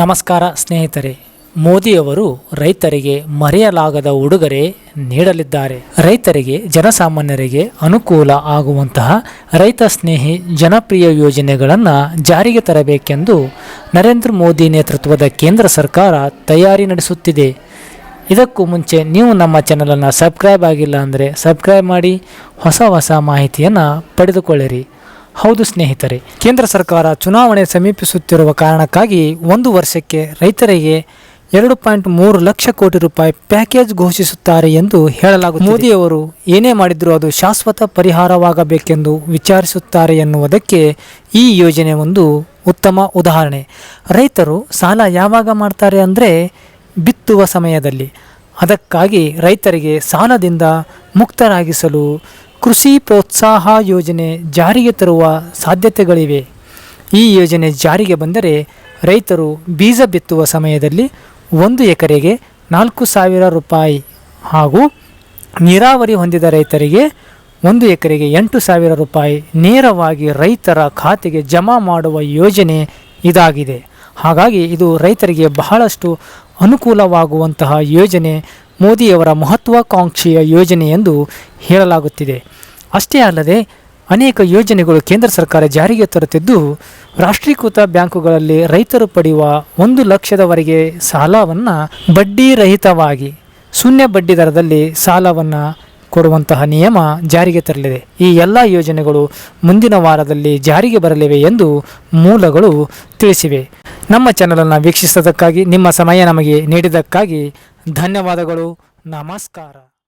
ನಮಸ್ಕಾರ ಸ್ನೇಹಿತರೆ, ಮೋದಿಯವರು ರೈತರಿಗೆ ಮರೆಯಲಾಗದ ಉಡುಗೊರೆ ನೀಡಲಿದ್ದಾರೆ. ರೈತರಿಗೆ, ಜನಸಾಮಾನ್ಯರಿಗೆ ಅನುಕೂಲ ಆಗುವಂತಹ ರೈತ ಸ್ನೇಹಿ ಜನಪ್ರಿಯ ಯೋಜನೆಗಳನ್ನು ಜಾರಿಗೆ ತರಬೇಕೆಂದು ನರೇಂದ್ರ ಮೋದಿ ನೇತೃತ್ವದ ಕೇಂದ್ರ ಸರ್ಕಾರ ತಯಾರಿ ನಡೆಸುತ್ತಿದೆ. ಇದಕ್ಕೂ ಮುಂಚೆ ನೀವು ನಮ್ಮ ಚಾನಲನ್ನು ಸಬ್ಸ್ಕ್ರೈಬ್ ಆಗಿಲ್ಲ ಅಂದರೆ ಸಬ್ಸ್ಕ್ರೈಬ್ ಮಾಡಿ, ಹೊಸ ಹೊಸ ಮಾಹಿತಿಯನ್ನು ಪಡೆದುಕೊಳ್ಳಿರಿ. ಹೌದು ಸ್ನೇಹಿತರೆ, ಕೇಂದ್ರ ಸರ್ಕಾರ ಚುನಾವಣೆ ಸಮೀಪಿಸುತ್ತಿರುವ ಕಾರಣಕ್ಕಾಗಿ ಒಂದು ವರ್ಷಕ್ಕೆ ರೈತರಿಗೆ ಎರಡು ಪಾಯಿಂಟ್ ಮೂರು ಲಕ್ಷ ಕೋಟಿ ರೂಪಾಯಿ ಪ್ಯಾಕೇಜ್ ಘೋಷಿಸುತ್ತಾರೆ ಎಂದು ಹೇಳಲಾಗುತ್ತದೆ. ಮೋದಿಯವರು ಏನೇ ಮಾಡಿದರೂ ಅದು ಶಾಶ್ವತ ಪರಿಹಾರವಾಗಬೇಕೆಂದು ವಿಚಾರಿಸುತ್ತಾರೆ ಎನ್ನುವುದಕ್ಕೆ ಈ ಯೋಜನೆ ಒಂದು ಉತ್ತಮ ಉದಾಹರಣೆ. ರೈತರು ಸಾಲ ಯಾವಾಗ ಮಾಡ್ತಾರೆ ಅಂದರೆ ಬಿತ್ತುವ ಸಮಯದಲ್ಲಿ. ಅದಕ್ಕಾಗಿ ರೈತರಿಗೆ ಸಾಲದಿಂದ ಮುಕ್ತರಾಗಿಸಲು ಕೃಷಿ ಪ್ರೋತ್ಸಾಹ ಯೋಜನೆ ಜಾರಿಗೆ ತರುವ ಸಾಧ್ಯತೆಗಳಿವೆ. ಈ ಯೋಜನೆ ಜಾರಿಗೆ ಬಂದರೆ ರೈತರು ಬೀಜ ಬಿತ್ತುವ ಸಮಯದಲ್ಲಿ ಒಂದು ಎಕರೆಗೆ ನಾಲ್ಕು ಸಾವಿರ ರೂಪಾಯಿ ಹಾಗೂ ನೀರಾವರಿ ಹೊಂದಿದ ರೈತರಿಗೆ ಒಂದು ಎಕರೆಗೆ ಎಂಟು ಸಾವಿರ ರೂಪಾಯಿ ನೇರವಾಗಿ ರೈತರ ಖಾತೆಗೆ ಜಮಾ ಮಾಡುವ ಯೋಜನೆ ಇದಾಗಿದೆ. ಹಾಗಾಗಿ ಇದು ರೈತರಿಗೆ ಬಹಳಷ್ಟು ಅನುಕೂಲವಾಗುವಂತಹ ಯೋಜನೆ, ಮೋದಿಯವರ ಮಹತ್ವಾಕಾಂಕ್ಷೆಯ ಯೋಜನೆ ಎಂದು ಹೇಳಲಾಗುತ್ತಿದೆ. ಅಷ್ಟೇ ಅಲ್ಲದೆ, ಅನೇಕ ಯೋಜನೆಗಳು ಕೇಂದ್ರ ಸರ್ಕಾರ ಜಾರಿಗೆ ತರುತ್ತಿದ್ದು, ರಾಷ್ಟ್ರೀಕೃತ ಬ್ಯಾಂಕುಗಳಲ್ಲಿ ರೈತರು ಪಡೆಯುವ ಒಂದು ಲಕ್ಷದವರೆಗೆ ಸಾಲವನ್ನು ಬಡ್ಡಿ ರಹಿತವಾಗಿ, ಶೂನ್ಯ ಬಡ್ಡಿ ದರದಲ್ಲಿ ಸಾಲವನ್ನು ಕೊಡುವಂತಹ ನಿಯಮ ಜಾರಿಗೆ ತರಲಿದೆ. ಈ ಎಲ್ಲ ಯೋಜನೆಗಳು ಮುಂದಿನ ವಾರದಲ್ಲಿ ಜಾರಿಗೆ ಬರಲಿವೆ ಎಂದು ಮೂಲಗಳು ತಿಳಿಸಿವೆ. ನಮ್ಮ ಚಾನಲನ್ನು ವೀಕ್ಷಿಸೋದಕ್ಕಾಗಿ ನಿಮ್ಮ ಸಮಯ ನಮಗೆ ನೀಡಿದ್ದಕ್ಕಾಗಿ ಧನ್ಯವಾದಗಳು. ನಮಸ್ಕಾರ.